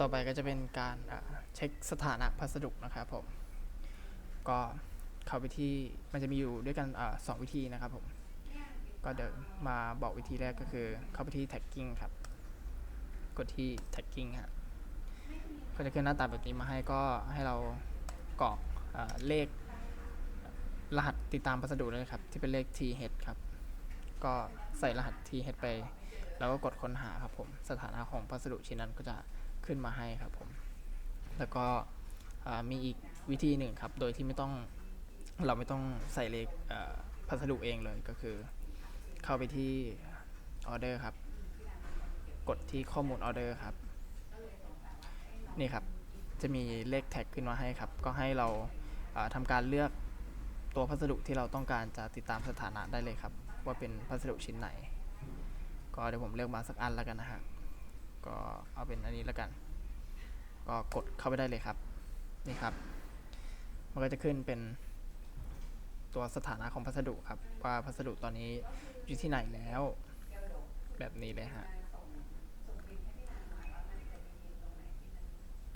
ต่อไปก็จะเป็นการเช็คสถานะพัสดุนะครับผม ก็เข้าไปที่มันจะมีอยู่ด้วยกันอสองวิธีนะครับผม ก็เดี๋ยวมาบอกวิธีแรกก็คือเข้าไปที่ tagging ครับ กดที่ tagging ฮะก็จะขึ้นหน้าตาแบบนี้มาให้ก็ให้เรากรอกเลขรหัสติดตามพัสดุเลยครับ ที่เป็นเลข th ครับ ก็ใส่รหัส th ไป แล้วก็กดค้นหาครับผม สถานะของพัสดุชิ้นนั้นก็จะ ขึ้นมาให้ครับผม แล้วก็มีอีกวิธีหนึ่งครับ โดยที่ไม่ต้องเราไม่ต้องใส่เลขพัสดุเองเลยก็คือ เข้าไปที่ออเดอร์ครับ กดที่ข้อมูลออเดอร์ครับ นี่ครับ จะมีเลขแท็กขึ้นมาให้ครับ ก็ให้เราอ่าทำการเลือกตัวพัสดุที่เราต้องการจะติดตามสถานะได้เลยครับ ว่าเป็นพัสดุชิ้นไหน ก็เดี๋ยวผมเลือกมาสักอันแล้วกันนะฮะ ก็เอาเป็นอันนี้แล้วกัน ก็กดเข้าไปได้เลยครับ นี่ครับ มันก็จะขึ้นเป็นตัวสถานะของพัสดุครับ ว่าพัสดุตอนนี้อยู่ที่ไหนแล้ว แบบนี้เลยฮะ